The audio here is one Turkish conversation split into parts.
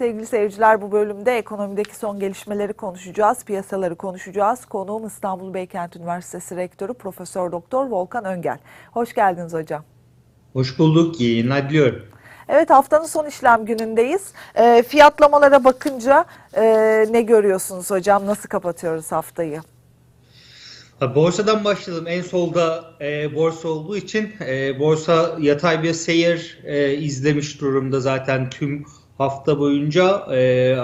Sevgili seyirciler bu bölümde ekonomideki son gelişmeleri konuşacağız, piyasaları konuşacağız. Konuğum İstanbul Beykent Üniversitesi Rektörü Profesör Doktor Volkan Öngel. Hoş geldiniz hocam. Hoş bulduk. İyi yayınlar diliyorum. Evet haftanın son işlem günündeyiz. E, fiyatlamalara bakınca e, ne görüyorsunuz hocam? Nasıl kapatıyoruz haftayı? Borsadan başlayalım. En solda e, borsa olduğu için e, borsa yatay bir seyir e, izlemiş durumda zaten tüm hafta boyunca. E,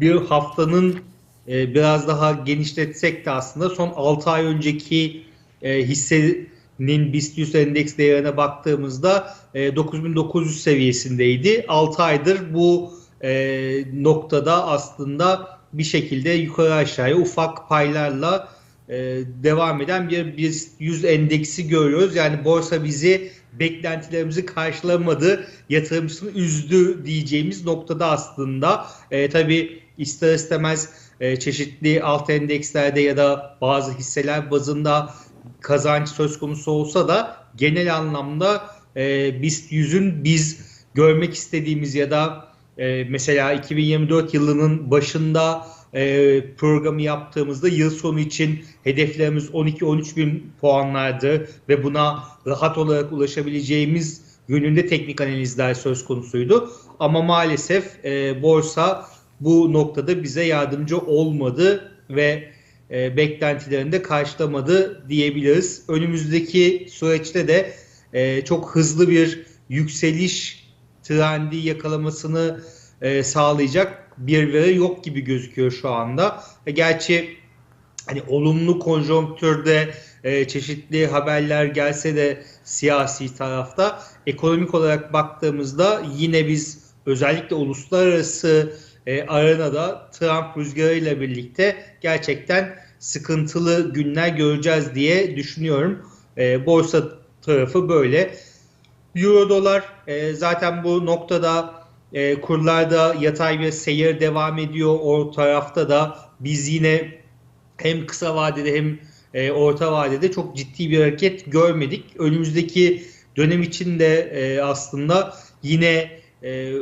bir haftanın e, biraz daha genişletsek de aslında son 6 ay önceki e, hissenin BIST 100 endeks değerine baktığımızda e, 9900 seviyesindeydi. 6 aydır bu e, noktada aslında bir şekilde yukarı aşağıya ufak paylarla e, devam eden bir BIST 100 endeksi görüyoruz. Yani borsa bizi beklentilerimizi karşılamadı, yatırımcısını üzdü diyeceğimiz noktada aslında. E, tabii ister istemez e, çeşitli alt endekslerde ya da bazı hisseler bazında kazanç söz konusu olsa da genel anlamda e, BIST 100'ün biz görmek istediğimiz ya da e, mesela 2024 yılının başında e, programı yaptığımızda yıl sonu için hedeflerimiz 12-13 bin puanlardı ve buna rahat olarak ulaşabileceğimiz yönünde teknik analizler söz konusuydu. Ama maalesef e, borsa bu noktada bize yardımcı olmadı ve e, beklentilerini de karşılamadı diyebiliriz. Önümüzdeki süreçte de e, çok hızlı bir yükseliş trendi yakalamasını e, sağlayacak bir veri yok gibi gözüküyor şu anda. E, gerçi hani olumlu konjonktürde e, çeşitli haberler gelse de siyasi tarafta ekonomik olarak baktığımızda yine biz özellikle uluslararası e, arenada Trump rüzgarıyla birlikte gerçekten sıkıntılı günler göreceğiz diye düşünüyorum. E, borsa tarafı böyle. Euro dolar e, zaten bu noktada e, kurlarda yatay bir seyir devam ediyor. O tarafta da biz yine hem kısa vadede hem e, orta vadede çok ciddi bir hareket görmedik. Önümüzdeki dönem için de e, aslında yine e,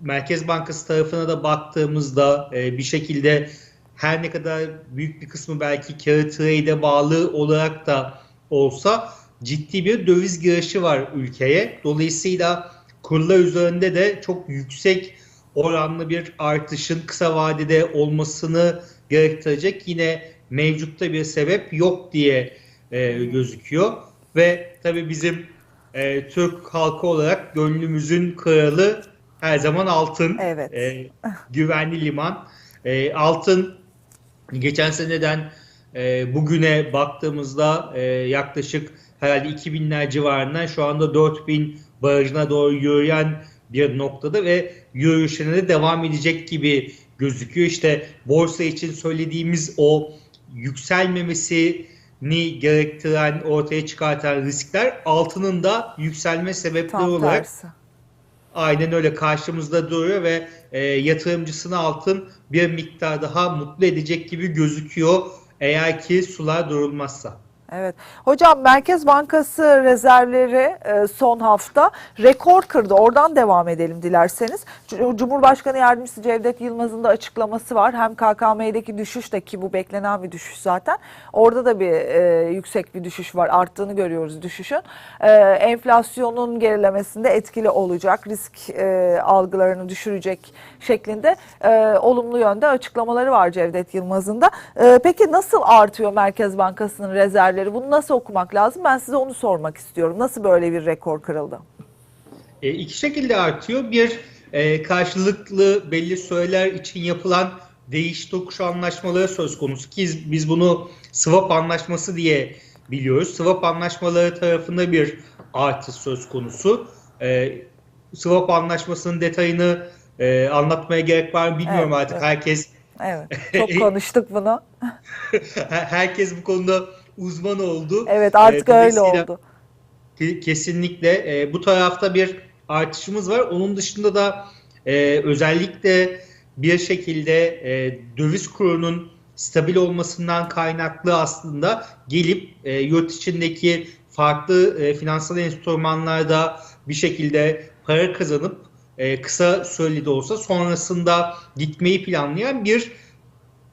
Merkez Bankası tarafına da baktığımızda e, bir şekilde her ne kadar büyük bir kısmı belki carry trade'e bağlı olarak da olsa ciddi bir döviz girişi var ülkeye. Dolayısıyla kurlar üzerinde de çok yüksek oranlı bir artışın kısa vadede olmasını gerektirecek yine mevcutta bir sebep yok diye e, gözüküyor. Ve tabii bizim e, Türk halkı olarak gönlümüzün kralı her zaman altın. Evet. E, güvenli liman. E, altın geçen seneden e, bugüne baktığımızda e, yaklaşık herhalde 2000'ler civarından şu anda 4000 barajına doğru yürüyen bir noktada ve yürüyüşüne de devam edecek gibi gözüküyor. İşte borsa için söylediğimiz o yükselmemesini gerektiren, ortaya çıkartan riskler altının da yükselme sebepleri Tam olarak tersi. aynen öyle karşımızda duruyor ve e, yatırımcısını altın bir miktar daha mutlu edecek gibi gözüküyor eğer ki sular durulmazsa. Evet. Hocam Merkez Bankası rezervleri e, son hafta rekor kırdı. Oradan devam edelim dilerseniz. Cumhurbaşkanı Yardımcısı Cevdet Yılmaz'ın da açıklaması var. Hem KKM'deki düşüş de ki bu beklenen bir düşüş zaten. Orada da bir e, yüksek bir düşüş var. Arttığını görüyoruz düşüşün. E, enflasyonun gerilemesinde etkili olacak. Risk e, algılarını düşürecek şeklinde e, olumlu yönde açıklamaları var Cevdet Yılmaz'ın da. E, peki nasıl artıyor Merkez Bankası'nın rezervleri? Bunu nasıl okumak lazım? Ben size onu sormak istiyorum. Nasıl böyle bir rekor kırıldı? E, iki şekilde artıyor. Bir e, karşılıklı belli süreler için yapılan değiş tokuş anlaşmaları söz konusu ki biz bunu swap anlaşması diye biliyoruz. Swap anlaşmaları tarafında bir artış söz konusu. E, swap anlaşmasının detayını e, anlatmaya gerek var mı bilmiyorum Evet, artık. evet. Herkes Evet, çok konuştuk bunu. herkes bu konuda uzman oldu. Evet, artık E, öyle oldu. Ke- Kesinlikle e, bu tarafta bir artışımız var. Onun dışında da e, özellikle bir şekilde e, döviz kurunun stabil olmasından kaynaklı aslında gelip e, yurt içindeki farklı e, finansal enstrümanlarda bir şekilde para kazanıp e, kısa süreli de olsa sonrasında gitmeyi planlayan bir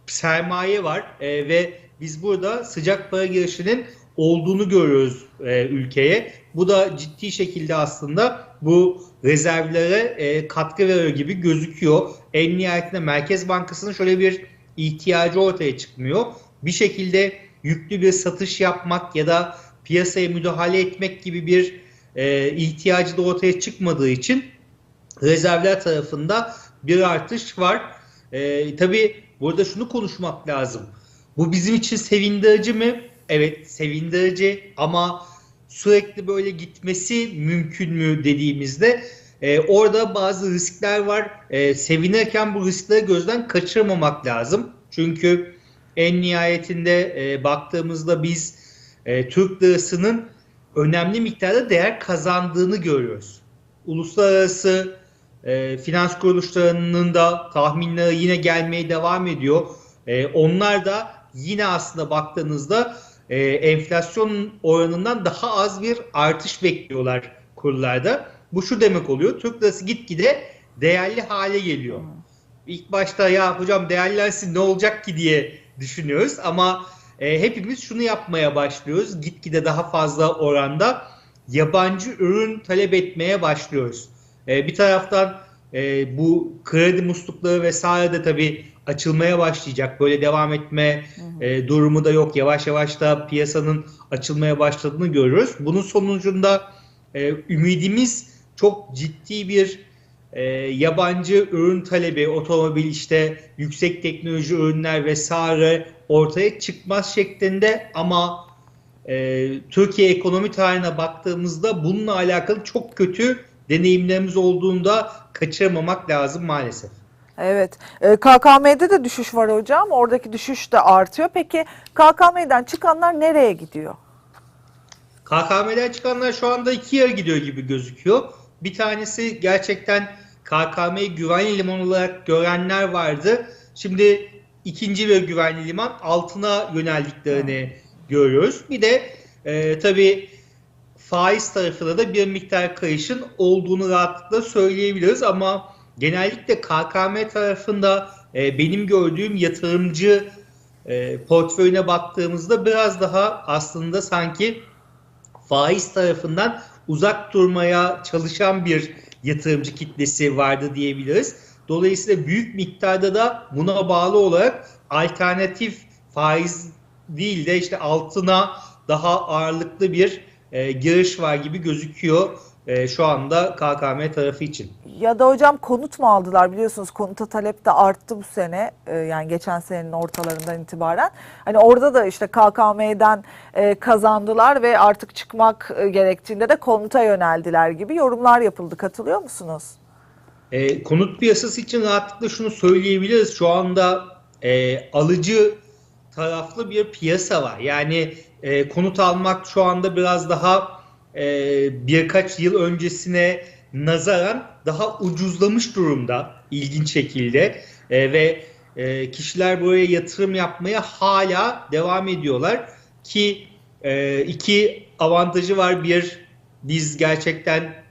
sermaye var E, ve biz burada sıcak para girişinin olduğunu görüyoruz e, ülkeye. Bu da ciddi şekilde aslında bu rezervlere e, katkı veriyor gibi gözüküyor. En nihayetinde Merkez Bankası'nın şöyle bir ihtiyacı ortaya çıkmıyor. Bir şekilde yüklü bir satış yapmak ya da piyasaya müdahale etmek gibi bir e, ihtiyacı da ortaya çıkmadığı için rezervler tarafında bir artış var. E, tabii burada şunu konuşmak lazım. Bu bizim için sevindirici mi? Evet sevindirici ama sürekli böyle gitmesi mümkün mü dediğimizde e, orada bazı riskler var. E, sevinirken bu riskleri gözden kaçırmamak lazım. Çünkü en nihayetinde e, baktığımızda biz e, Türk lirasının önemli miktarda değer kazandığını görüyoruz. Uluslararası e, finans kuruluşlarının da tahminleri yine gelmeye devam ediyor. E, onlar da yine aslında baktığınızda e, enflasyon oranından daha az bir artış bekliyorlar kurlarda. Bu şu demek oluyor. Türk lirası gitgide değerli hale geliyor. İlk başta ya hocam değerlensin ne olacak ki diye düşünüyoruz ama e, hepimiz şunu yapmaya başlıyoruz. Gitgide daha fazla oranda yabancı ürün talep etmeye başlıyoruz. E, bir taraftan e, bu kredi muslukları vesaire de tabii açılmaya başlayacak. Böyle devam etme e, durumu da yok. Yavaş yavaş da piyasanın açılmaya başladığını görüyoruz. Bunun sonucunda e, ümidimiz çok ciddi bir e, yabancı ürün talebi, otomobil işte yüksek teknoloji ürünler vesaire ortaya çıkmaz şeklinde ama e, Türkiye ekonomi tarihine baktığımızda bununla alakalı çok kötü deneyimlerimiz olduğunda kaçırmamak lazım maalesef. Evet. Ee, KKM'de de düşüş var hocam. Oradaki düşüş de artıyor. Peki KKM'den çıkanlar nereye gidiyor? KKM'den çıkanlar şu anda iki yere gidiyor gibi gözüküyor. Bir tanesi gerçekten KKM'yi güvenli liman olarak görenler vardı. Şimdi ikinci bir güvenli liman altına yöneldiklerini görüyoruz. Bir de e, tabii faiz tarafında da bir miktar kayışın olduğunu rahatlıkla söyleyebiliriz ama genellikle KKM tarafında e, benim gördüğüm yatırımcı e, portföyüne baktığımızda biraz daha aslında sanki faiz tarafından uzak durmaya çalışan bir yatırımcı kitlesi vardı diyebiliriz. Dolayısıyla büyük miktarda da buna bağlı olarak alternatif faiz değil de işte altına daha ağırlıklı bir e, giriş var gibi gözüküyor e, şu anda KKM tarafı için. Ya da hocam konut mu aldılar biliyorsunuz konuta talep de arttı bu sene e, yani geçen senenin ortalarından itibaren. Hani orada da işte KKM'den e, kazandılar ve artık çıkmak e, gerektiğinde de konuta yöneldiler gibi yorumlar yapıldı. Katılıyor musunuz? E, konut piyasası için rahatlıkla şunu söyleyebiliriz. Şu anda e, alıcı taraflı bir piyasa var. Yani e, konut almak şu anda biraz daha e, birkaç yıl öncesine nazaran daha ucuzlamış durumda ilginç şekilde E, ve e, kişiler buraya yatırım yapmaya hala devam ediyorlar ki e, iki avantajı var. Bir biz gerçekten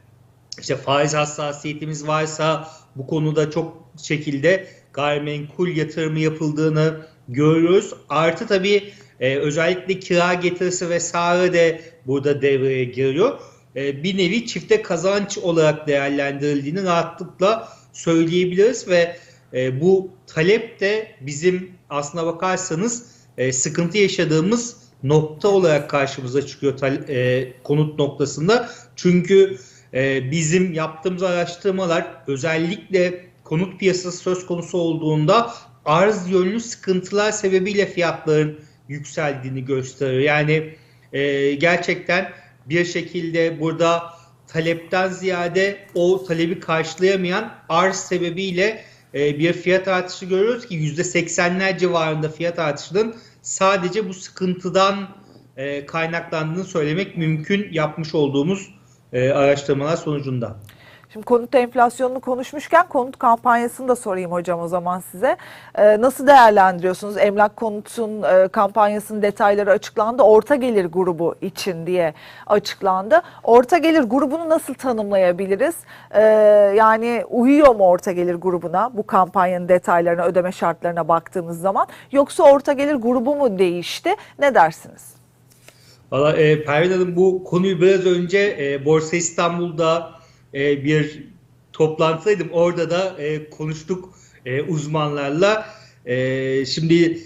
işte faiz hassasiyetimiz varsa bu konuda çok şekilde gayrimenkul yatırımı yapıldığını görüyoruz. Artı tabii e, özellikle kira getirisi vesaire de burada devreye giriyor. E, bir nevi çifte kazanç olarak değerlendirildiğini rahatlıkla söyleyebiliriz ve e, bu talep de bizim aslına bakarsanız e, sıkıntı yaşadığımız nokta olarak karşımıza çıkıyor e, konut noktasında. Çünkü e, bizim yaptığımız araştırmalar özellikle konut piyasası söz konusu olduğunda arz yönlü sıkıntılar sebebiyle fiyatların yükseldiğini gösteriyor. Yani e, gerçekten bir şekilde burada talepten ziyade o talebi karşılayamayan arz sebebiyle e, bir fiyat artışı görüyoruz ki %80'ler civarında fiyat artışının sadece bu sıkıntıdan e, kaynaklandığını söylemek mümkün yapmış olduğumuz e, araştırmalar sonucunda. Şimdi konut enflasyonunu konuşmuşken konut kampanyasını da sorayım hocam o zaman size. Ee, nasıl değerlendiriyorsunuz? Emlak konutun e, kampanyasının detayları açıklandı. Orta gelir grubu için diye açıklandı. Orta gelir grubunu nasıl tanımlayabiliriz? Ee, yani uyuyor mu orta gelir grubuna bu kampanyanın detaylarına, ödeme şartlarına baktığımız zaman? Yoksa orta gelir grubu mu değişti? Ne dersiniz? Valla e, Pervin Hanım bu konuyu biraz önce e, Borsa İstanbul'da e, bir toplantıdaydım. Orada da e, konuştuk e, uzmanlarla. E, şimdi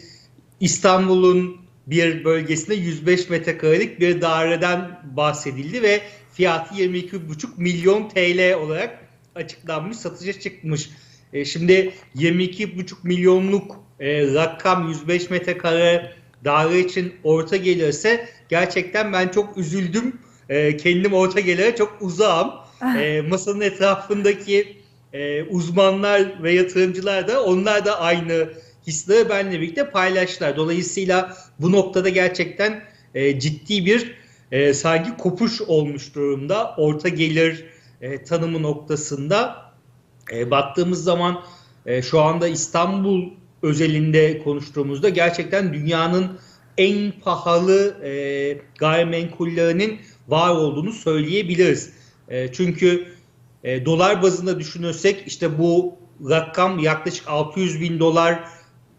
İstanbul'un bir bölgesinde 105 metrekarelik bir daireden bahsedildi ve fiyatı 22,5 milyon TL olarak açıklanmış, satışa çıkmış. E, şimdi 22,5 milyonluk e, rakam 105 metrekare daire için orta gelirse gerçekten ben çok üzüldüm. E, kendim orta gelire çok uzağım. E, masanın etrafındaki e, uzmanlar ve yatırımcılar da onlar da aynı hisleri benimle birlikte paylaştılar. Dolayısıyla bu noktada gerçekten e, ciddi bir e, sanki kopuş olmuş durumda orta gelir e, tanımı noktasında. E, baktığımız zaman e, şu anda İstanbul özelinde konuştuğumuzda gerçekten dünyanın en pahalı e, gayrimenkullerinin var olduğunu söyleyebiliriz. E, çünkü e, dolar bazında düşünürsek işte bu rakam yaklaşık 600 bin dolar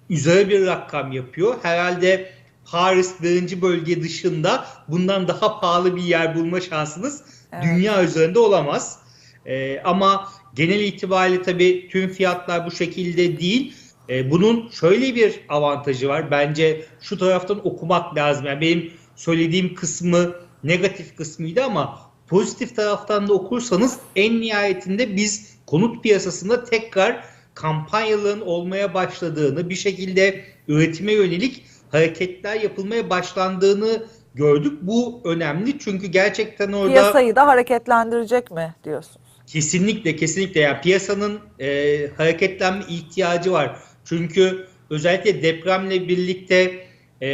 üzeri bir rakam yapıyor. Herhalde Paris birinci bölge dışında bundan daha pahalı bir yer bulma şansınız Evet. dünya üzerinde olamaz. E, ama genel itibariyle tabii tüm fiyatlar bu şekilde değil. E, bunun şöyle bir avantajı var. Bence şu taraftan okumak lazım. Yani benim söylediğim kısmı negatif kısmıydı ama pozitif taraftan da okursanız en nihayetinde biz konut piyasasında tekrar kampanyaların olmaya başladığını, bir şekilde üretime yönelik hareketler yapılmaya başlandığını gördük. Bu önemli çünkü gerçekten orada Piyasayı da hareketlendirecek mi diyorsunuz? Kesinlikle kesinlikle yani piyasanın e, hareketlenme ihtiyacı var. Çünkü özellikle depremle birlikte e,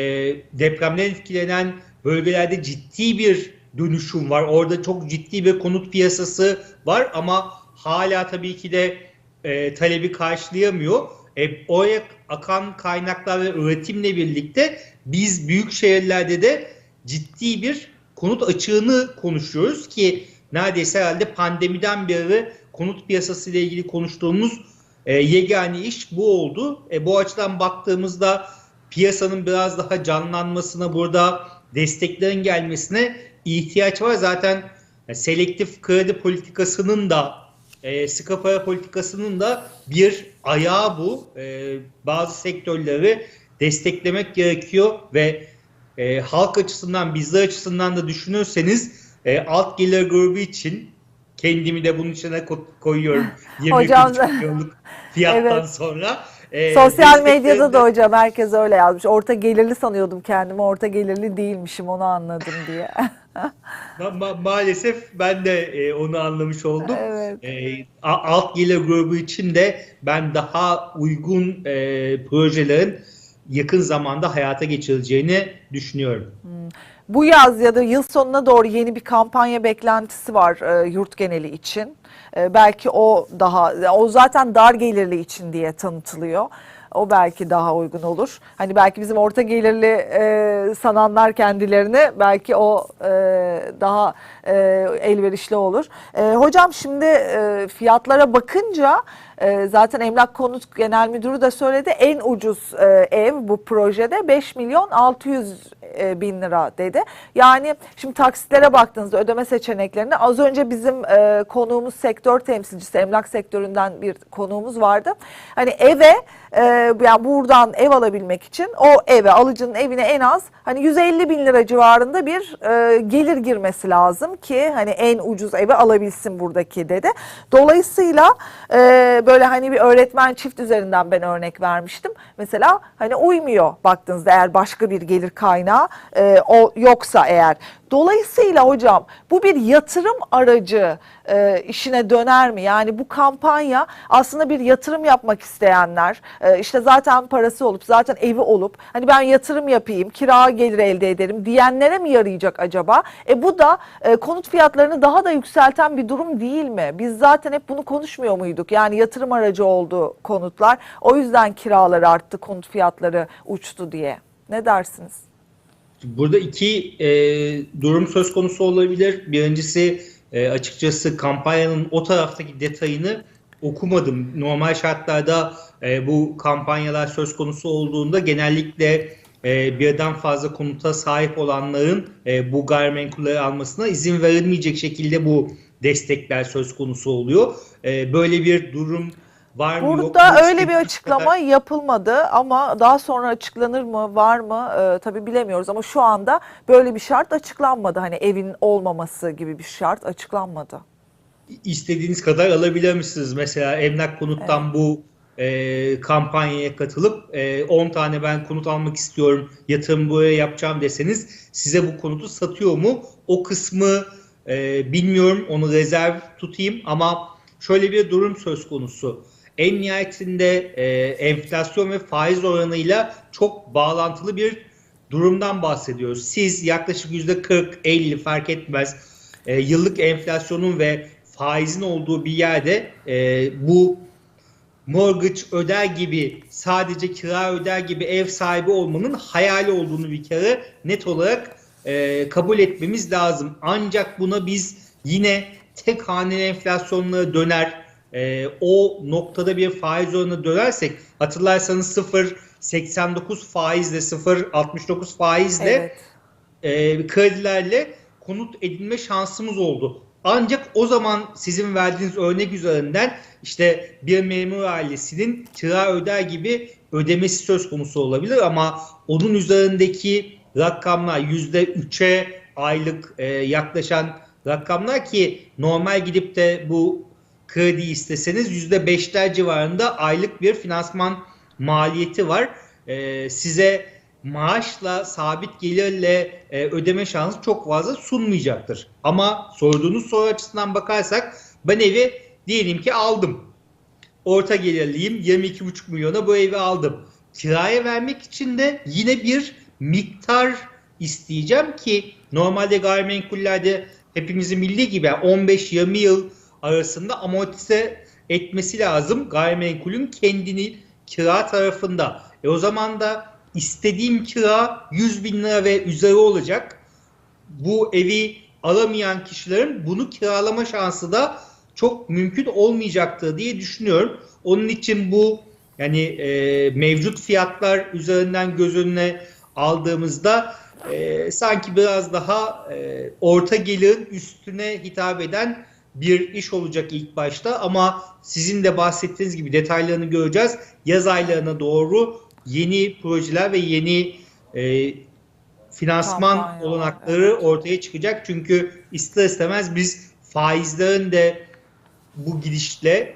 depremden etkilenen bölgelerde ciddi bir dönüşüm var. Orada çok ciddi bir konut piyasası var ama hala tabii ki de e, talebi karşılayamıyor. E, oraya akan kaynaklar ve üretimle birlikte biz büyük şehirlerde de ciddi bir konut açığını konuşuyoruz ki neredeyse herhalde pandemiden beri konut piyasası ile ilgili konuştuğumuz e, yegane iş bu oldu. E, bu açıdan baktığımızda piyasanın biraz daha canlanmasına burada desteklerin gelmesine ihtiyaç var. Zaten e, selektif kredi politikasının da e, sıkı para politikasının da bir ayağı bu. E, bazı sektörleri desteklemek gerekiyor ve e, halk açısından, bizler açısından da düşünürseniz e, alt gelir grubu için kendimi de bunun içine ko- koyuyorum. 20 Hocam- milyonluk fiyattan Evet. sonra. E, Sosyal medyada da hocam herkes öyle yazmış. Orta gelirli sanıyordum kendimi. Orta gelirli değilmişim onu anladım diye. Ma- ma- maalesef ben de e, onu anlamış oldum. Evet. E, alt gelir grubu için de ben daha uygun e, projelerin yakın zamanda hayata geçirileceğini düşünüyorum. Bu yaz ya da yıl sonuna doğru yeni bir kampanya beklentisi var e, yurt geneli için. E, belki o daha, o zaten dar gelirli için diye tanıtılıyor. O belki daha uygun olur. Hani belki bizim orta gelirli e, sananlar kendilerini belki o e, daha e, elverişli olur. E, hocam şimdi e, fiyatlara bakınca e, zaten Emlak Konut Genel Müdürü de söyledi en ucuz e, ev bu projede 5 milyon 600 e, bin lira dedi. Yani şimdi taksitlere baktığınızda ödeme seçeneklerine az önce bizim e, konuğumuz sektör temsilcisi emlak sektöründen bir konuğumuz vardı. Hani eve e, yani buradan ev alabilmek için o eve alıcının evine en az hani 150 bin lira civarında bir e, gelir girmesi lazım ki hani en ucuz evi alabilsin buradaki dedi. Dolayısıyla e, böyle hani bir öğretmen çift üzerinden ben örnek vermiştim. Mesela hani uymuyor baktığınızda eğer başka bir gelir kaynağı e, o yoksa eğer Dolayısıyla hocam bu bir yatırım aracı e, işine döner mi? Yani bu kampanya aslında bir yatırım yapmak isteyenler e, işte zaten parası olup zaten evi olup hani ben yatırım yapayım kira gelir elde ederim diyenlere mi yarayacak acaba? E bu da e, konut fiyatlarını daha da yükselten bir durum değil mi? Biz zaten hep bunu konuşmuyor muyduk? Yani yatırım aracı oldu konutlar. O yüzden kiralar arttı, konut fiyatları uçtu diye. Ne dersiniz? Burada iki e, durum söz konusu olabilir. Birincisi e, açıkçası kampanyanın o taraftaki detayını okumadım. Normal şartlarda e, bu kampanyalar söz konusu olduğunda genellikle e, birden fazla konuta sahip olanların e, bu gayrimenkulleri almasına izin verilmeyecek şekilde bu destekler söz konusu oluyor. E, böyle bir durum var mı yok mu? Burada öyle bir açıklama kadar- yapılmadı ama daha sonra açıklanır mı var mı e, tabii bilemiyoruz ama şu anda böyle bir şart açıklanmadı. Hani evin olmaması gibi bir şart açıklanmadı. istediğiniz kadar alabilir misiniz? Mesela Emlak Konut'tan bu e, kampanyaya katılıp e, 10 tane ben konut almak istiyorum, yatırım buraya yapacağım deseniz size bu konutu satıyor mu? O kısmı e, bilmiyorum, onu rezerv tutayım ama şöyle bir durum söz konusu. En nihayetinde e, enflasyon ve faiz oranıyla çok bağlantılı bir durumdan bahsediyoruz. Siz yaklaşık %40-50 fark etmez e, yıllık enflasyonun ve faizin olduğu bir yerde e, bu mortgage öder gibi sadece kira öder gibi ev sahibi olmanın hayali olduğunu bir kere net olarak e, kabul etmemiz lazım. Ancak buna biz yine tek haneli enflasyonlara döner e, o noktada bir faiz oranına dönersek hatırlarsanız 0.89 faizle 0.69 faizle Evet. e, kredilerle konut edinme şansımız oldu. Ancak o zaman sizin verdiğiniz örnek üzerinden işte bir memur ailesinin kira öder gibi ödemesi söz konusu olabilir ama onun üzerindeki rakamlar %3'e aylık e, yaklaşan rakamlar ki normal gidip de bu kredi isteseniz %5'ler civarında aylık bir finansman maliyeti var. E, size maaşla, sabit gelirle e, ödeme şansı çok fazla sunmayacaktır. Ama sorduğunuz soru açısından bakarsak ben evi diyelim ki aldım. Orta gelirliyim 22,5 milyona bu evi aldım. Kiraya vermek için de yine bir miktar isteyeceğim ki normalde gayrimenkullerde hepimizin bildiği gibi 15-20 yıl arasında amortize etmesi lazım gayrimenkulün kendini kira tarafında. E o zaman da istediğim kira 100 bin lira ve üzeri olacak. Bu evi alamayan kişilerin bunu kiralama şansı da çok mümkün olmayacaktır diye düşünüyorum. Onun için bu yani e, mevcut fiyatlar üzerinden göz önüne aldığımızda e, sanki biraz daha e, orta gelirin üstüne hitap eden bir iş olacak ilk başta ama sizin de bahsettiğiniz gibi detaylarını göreceğiz. Yaz aylarına doğru yeni projeler ve yeni e, finansman Kampanyalar, olanakları evet. ortaya çıkacak. Çünkü ister istemez biz faizlerin de bu gidişle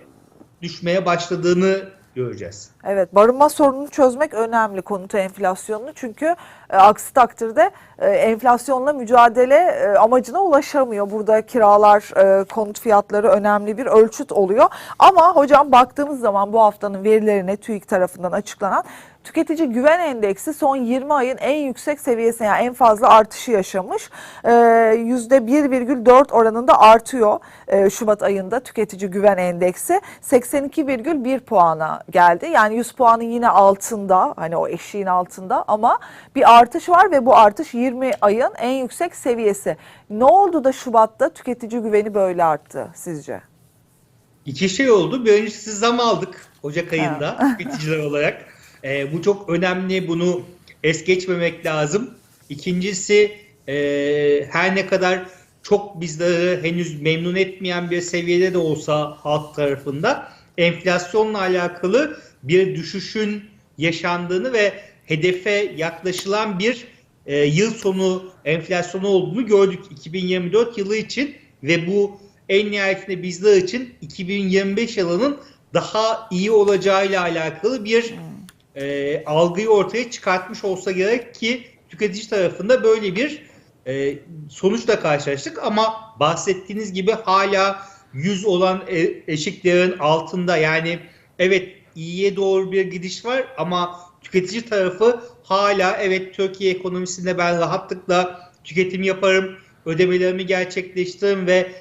düşmeye başladığını göreceğiz. Evet, barınma sorununu çözmek önemli konut enflasyonunu çünkü e, aksi takdirde e, enflasyonla mücadele e, amacına ulaşamıyor. Burada kiralar, e, konut fiyatları önemli bir ölçüt oluyor. Ama hocam baktığımız zaman bu haftanın verilerine TÜİK tarafından açıklanan Tüketici güven endeksi son 20 ayın en yüksek seviyesine yani en fazla artışı yaşamış. Ee, %1,4 oranında artıyor e, Şubat ayında tüketici güven endeksi 82,1 puana geldi. Yani 100 puanın yine altında hani o eşiğin altında ama bir artış var ve bu artış 20 ayın en yüksek seviyesi. Ne oldu da Şubat'ta tüketici güveni böyle arttı sizce? İki şey oldu. Birincisi zam aldık Ocak ayında tüketiciler olarak. Ee, bu çok önemli. Bunu es geçmemek lazım. İkincisi e, her ne kadar çok bizleri henüz memnun etmeyen bir seviyede de olsa halk tarafında enflasyonla alakalı bir düşüşün yaşandığını ve hedefe yaklaşılan bir e, yıl sonu enflasyonu olduğunu gördük 2024 yılı için ve bu en nihayetinde bizler için 2025 yılının daha iyi olacağıyla alakalı bir e, algıyı ortaya çıkartmış olsa gerek ki tüketici tarafında böyle bir e, sonuçla karşılaştık. Ama bahsettiğiniz gibi hala 100 olan e, eşiklerin altında yani evet iyiye doğru bir gidiş var ama tüketici tarafı hala evet Türkiye ekonomisinde ben rahatlıkla tüketim yaparım, ödemelerimi gerçekleştiririm ve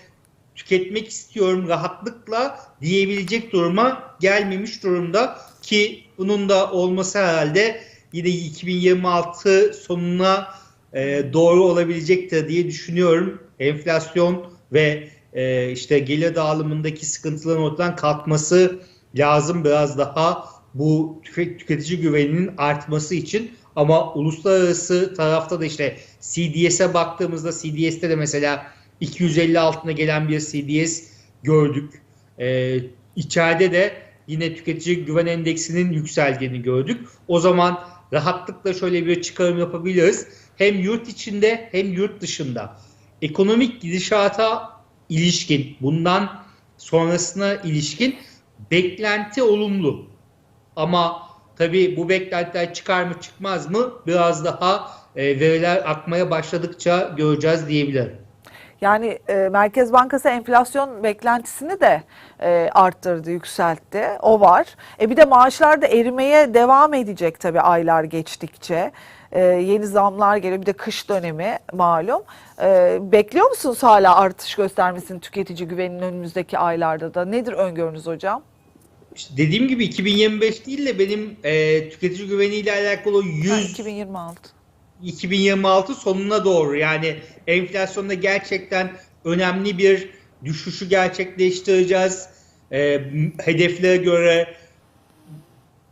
tüketmek istiyorum rahatlıkla diyebilecek duruma gelmemiş durumda ki bunun da olması herhalde yine 2026 sonuna e, doğru olabilecektir diye düşünüyorum. Enflasyon ve e, işte gelir dağılımındaki sıkıntıların ortadan kalkması lazım biraz daha bu tüke- tüketici güveninin artması için ama uluslararası tarafta da işte CDS'e baktığımızda CDS'te de mesela 250 altına gelen bir CDS gördük. Ee, içeride de yine tüketici güven endeksinin yükseldiğini gördük. O zaman rahatlıkla şöyle bir çıkarım yapabiliriz. Hem yurt içinde hem yurt dışında ekonomik gidişata ilişkin bundan sonrasına ilişkin beklenti olumlu. Ama tabii bu beklentiler çıkar mı çıkmaz mı biraz daha e, veriler akmaya başladıkça göreceğiz diyebilirim. Yani e, Merkez Bankası enflasyon beklentisini de e, arttırdı, yükseltti. O var. E bir de maaşlar da erimeye devam edecek tabii aylar geçtikçe. E, yeni zamlar geliyor. Bir de kış dönemi malum. E, bekliyor musunuz hala artış göstermesini tüketici güveninin önümüzdeki aylarda da? Nedir öngörünüz hocam? İşte dediğim gibi 2025 değil de benim e, tüketici güveniyle alakalı o Ha, 100 2026. 2026 sonuna doğru yani enflasyonda gerçekten önemli bir düşüşü gerçekleştireceğiz. E, hedeflere göre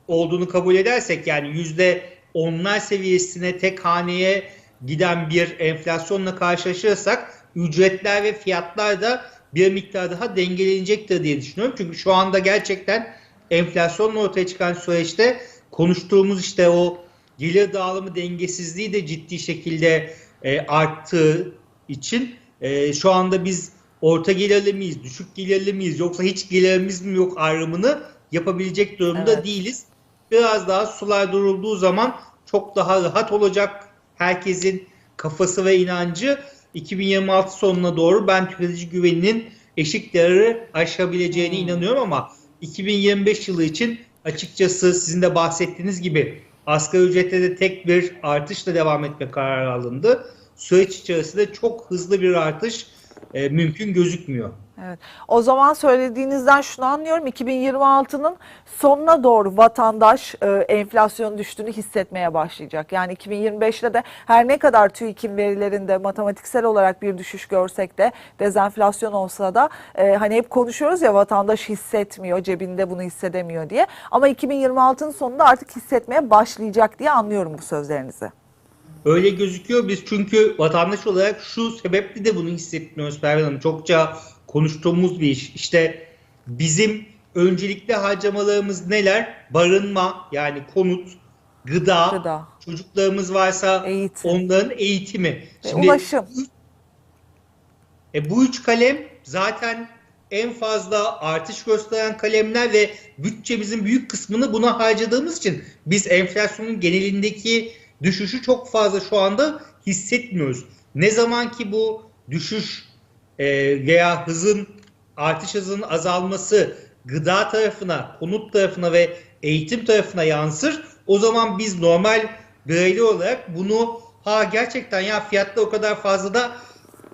olduğunu kabul edersek yani yüzde onlar seviyesine tek haneye giden bir enflasyonla karşılaşırsak ücretler ve fiyatlar da bir miktar daha dengelenecektir diye düşünüyorum. Çünkü şu anda gerçekten enflasyonla ortaya çıkan süreçte konuştuğumuz işte o gelir dağılımı dengesizliği de ciddi şekilde e, arttığı için e, şu anda biz orta gelirli miyiz, düşük gelirli miyiz yoksa hiç gelirimiz mi yok ayrımını yapabilecek durumda Evet. değiliz. Biraz daha sular durulduğu zaman çok daha rahat olacak herkesin kafası ve inancı 2026 sonuna doğru ben tüketici güveninin eşikleri aşabileceğine Hmm. inanıyorum ama 2025 yılı için açıkçası sizin de bahsettiğiniz gibi asgari ücrette de tek bir artışla devam etme kararı alındı. Süreç içerisinde çok hızlı bir artış e, mümkün gözükmüyor. Evet. O zaman söylediğinizden şunu anlıyorum. 2026'nın sonuna doğru vatandaş e, enflasyon düştüğünü hissetmeye başlayacak. Yani 2025'te de her ne kadar TÜİK'in verilerinde matematiksel olarak bir düşüş görsek de dezenflasyon olsa da e, hani hep konuşuyoruz ya vatandaş hissetmiyor, cebinde bunu hissedemiyor diye. Ama 2026'nın sonunda artık hissetmeye başlayacak diye anlıyorum bu sözlerinizi. Öyle gözüküyor. Biz çünkü vatandaş olarak şu sebeple de bunu hissetmiyoruz Pervin Hanım. Çokça konuştuğumuz bir iş. İşte bizim öncelikli harcamalarımız neler? Barınma yani konut, gıda, Gıda. çocuklarımız varsa Eğitim. onların eğitimi. Ve ulaşım. E, bu üç kalem zaten en fazla artış gösteren kalemler ve bütçemizin büyük kısmını buna harcadığımız için biz enflasyonun genelindeki düşüşü çok fazla şu anda hissetmiyoruz. Ne zaman ki bu düşüş e, veya hızın artış hızının azalması gıda tarafına, konut tarafına ve eğitim tarafına yansır. O zaman biz normal bireyli olarak bunu ha gerçekten ya fiyatta o kadar fazla da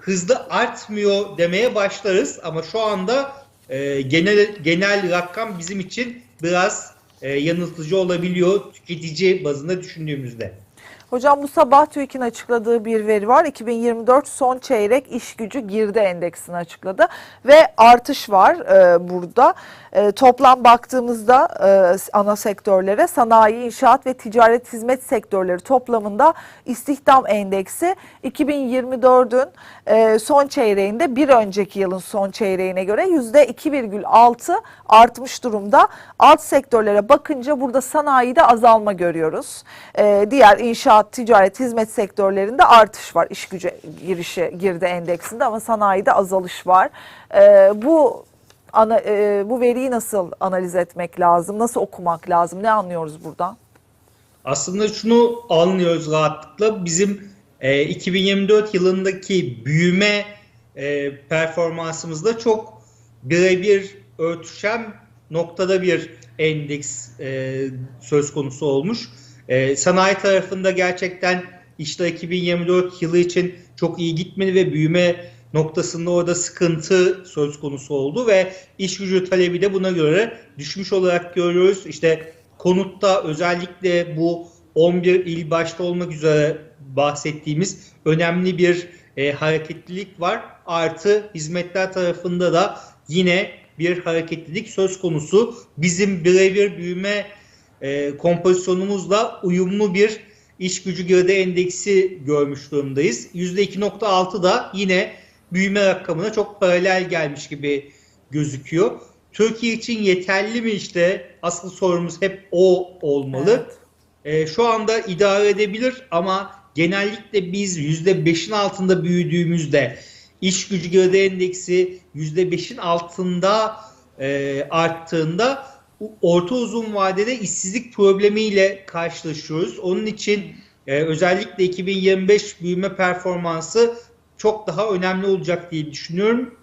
hızlı artmıyor demeye başlarız ama şu anda e, genel genel rakam bizim için biraz e, yanıltıcı olabiliyor tüketici bazında düşündüğümüzde. Hocam bu sabah TÜİK'in açıkladığı bir veri var. 2024 son çeyrek iş gücü girdi endeksini açıkladı ve artış var e, burada. E, toplam baktığımızda e, ana sektörlere sanayi, inşaat ve ticaret hizmet sektörleri toplamında istihdam endeksi 2024'ün e, son çeyreğinde bir önceki yılın son çeyreğine göre %2,6 artmış durumda. Alt sektörlere bakınca burada sanayide azalma görüyoruz. E, diğer inşaat, ticaret, hizmet sektörlerinde artış var. İş gücü girişi girdi endeksinde ama sanayide azalış var. E, bu ana, e, bu veriyi nasıl analiz etmek lazım? Nasıl okumak lazım? Ne anlıyoruz buradan? Aslında şunu anlıyoruz rahatlıkla bizim e, 2024 yılındaki büyüme e, performansımızda çok birebir örtüşen noktada bir endeks e, söz konusu olmuş. E, sanayi tarafında gerçekten işte 2024 yılı için çok iyi gitmedi ve büyüme noktasında orada sıkıntı söz konusu oldu ve iş gücü talebi de buna göre düşmüş olarak görüyoruz. İşte konutta özellikle bu 11 il başta olmak üzere bahsettiğimiz önemli bir e, hareketlilik var. Artı hizmetler tarafında da yine bir hareketlilik söz konusu. Bizim birebir büyüme e, kompozisyonumuzla uyumlu bir iş gücü girdi endeksi görmüş durumdayız. %2.6 da yine büyüme rakamına çok paralel gelmiş gibi gözüküyor. Türkiye için yeterli mi işte asıl sorumuz hep o olmalı. Evet. E, şu anda idare edebilir ama genellikle biz %5'in altında büyüdüğümüzde iş gücü girdi endeksi %5'in altında e, arttığında orta uzun vadede işsizlik problemiyle karşılaşıyoruz. Onun için e, özellikle 2025 büyüme performansı çok daha önemli olacak diye düşünüyorum.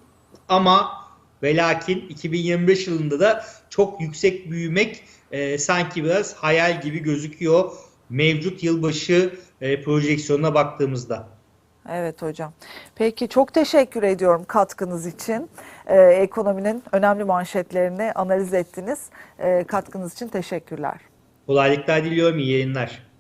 Ama ve lakin 2025 yılında da çok yüksek büyümek e, sanki biraz hayal gibi gözüküyor mevcut yılbaşı e, projeksiyonuna baktığımızda. Evet hocam. Peki çok teşekkür ediyorum katkınız için. Ee, ekonominin önemli manşetlerini analiz ettiniz. Ee, katkınız için teşekkürler. Kolaylıklar diliyorum, iyi yayınlar.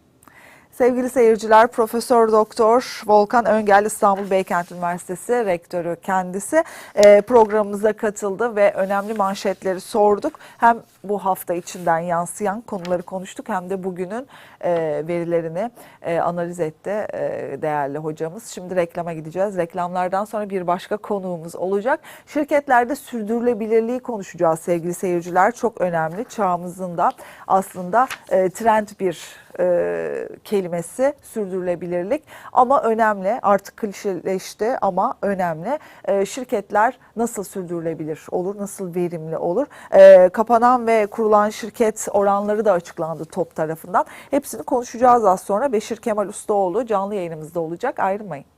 Sevgili seyirciler, Profesör Doktor Volkan Öngel İstanbul Beykent Üniversitesi rektörü kendisi e, programımıza katıldı ve önemli manşetleri sorduk. Hem bu hafta içinden yansıyan konuları konuştuk hem de bugünün e, verilerini e, analiz etti e, değerli hocamız. Şimdi reklama gideceğiz. Reklamlardan sonra bir başka konuğumuz olacak. Şirketlerde sürdürülebilirliği konuşacağız sevgili seyirciler. Çok önemli. Çağımızın da aslında e, trend bir e, kelimesi sürdürülebilirlik. Ama önemli artık klişeleşti ama önemli. E, şirketler nasıl sürdürülebilir olur nasıl verimli olur? E, kapanan ve kurulan şirket oranları da açıklandı TOP tarafından. Hepsini konuşacağız az sonra. Beşir Kemal Ustaoğlu canlı yayınımızda olacak. Ayrılmayın.